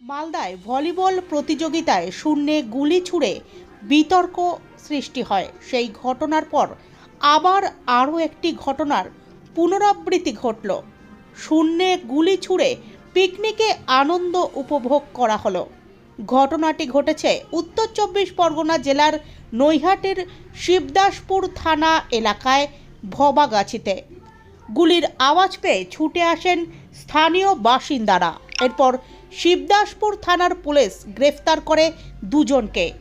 মালদায় ভলিবল প্রতিযোগিতায় শূন্যে গুলি ছুড়ে বিতর্ক সৃষ্টি হয়। সেই ঘটনার পর আবার আরও একটি ঘটনার পুনরাবৃত্তি ঘটল। শূন্যে গুলি ছুড়ে পিকনিকে আনন্দ উপভোগ করা হলো। ঘটনাটি ঘটেছে উত্তর চব্বিশ পরগনা জেলার নৈহাটির শিবদাসপুর থানা এলাকায় ভবাগাছিতে। গুলির আওয়াজ পেয়ে ছুটে আসেন স্থানীয় বাসিন্দারা। এরপর শিবদাসপুর থানার পুলিশ গ্রেফতার করে দুজনকে।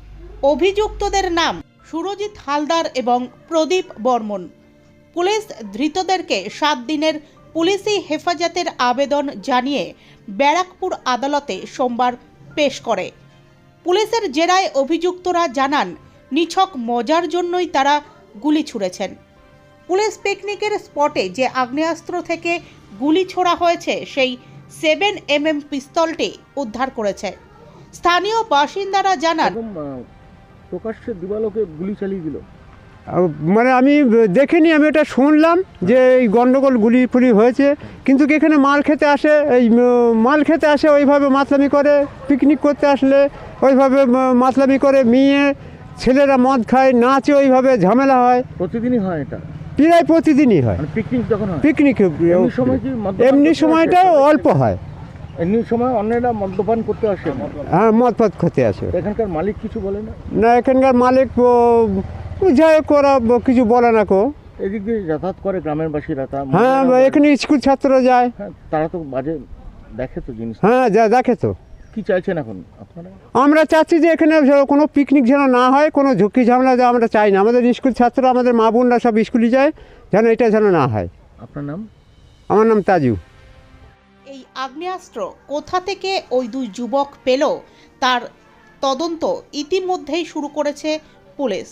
অভিযুক্তদের নাম সুরজিৎ হালদার এবং প্রদীপ বর্মন। পুলিশ ধৃতদেরকে সাত দিনের পুলিশি হেফাজতের আবেদন জানিয়ে ব্যারাকপুর আদালতে সোমবার পেশ করে। পুলিশের জেরায় অভিযুক্তরা জানান, নিছক মজার জন্যই তারা গুলি ছুঁড়েছেন। পুলিশ পিকনিকের স্পটে যে আগ্নেয়াস্ত্র থেকে গুলি ছোড়া হয়েছে, সেই সেভেন এম এম পিস্তলটি উদ্ধার করেছে। স্থানীয় বাসিন্দারা জানান প্রকাশ্যে দিবালোকে গুলি চালিয়ে দিল। মানে আমি দেখিনি আমি এটা শুনলাম যে এই গন্ডগোল গুলি ফুলি হয়েছে। কিন্তু কি এখানে মাল খেতে আসে এই মাল খেতে আসে ওইভাবে মাতলামি করে পিকনিক করতে আসলে ওইভাবে মাতলামি করে মেয়ে ছেলেরা মদ খায় নাচে ওইভাবে ঝামেলা হয়। প্রতিদিনই হয় এটা। প্রায় প্রতিদিনই হয়। মানে পিকনিক যখন হয়? পিকনিক এমনি সময় এমনি করতে সময়টা অল্প হয়। এমনি সময় অন্যরা মদ্যপান করতে আসে? হ্যাঁ মদ ফদ খেতে আসে। এখানকার মালিক কিছু বলে না? না এখানকার মালিক যাই হোক ওরা কিছু বলে না কো। এদিক দিয়ে যাতায়াত করে গ্রামের বাসীরা তা হ্যাঁ এখানে স্কুল ছাত্র যায়। হ্যাঁ তারা তো বাজে দেখে তো জিনিস হ্যাঁ যা দেখে তো। কি চাইছেন এখন আপনারা? আমরা চাচ্ছি যে এখানে কোনো পিকনিক যেন না হয় কোনো ঝুঁকি ঝামেলা যেন আমরা চাই না। আমাদের স্কুল ছাত্র আমাদের মা বোনরা সব স্কুলে যায় যেন এটা যেন না হয়। আপনার নাম? আমার নাম তাজু। এই আগ্নেয়াস্ত্র কোথা থেকে ওই দুই যুবক পেল তার তদন্ত ইতিমধ্যেই শুরু করেছে পুলিশ।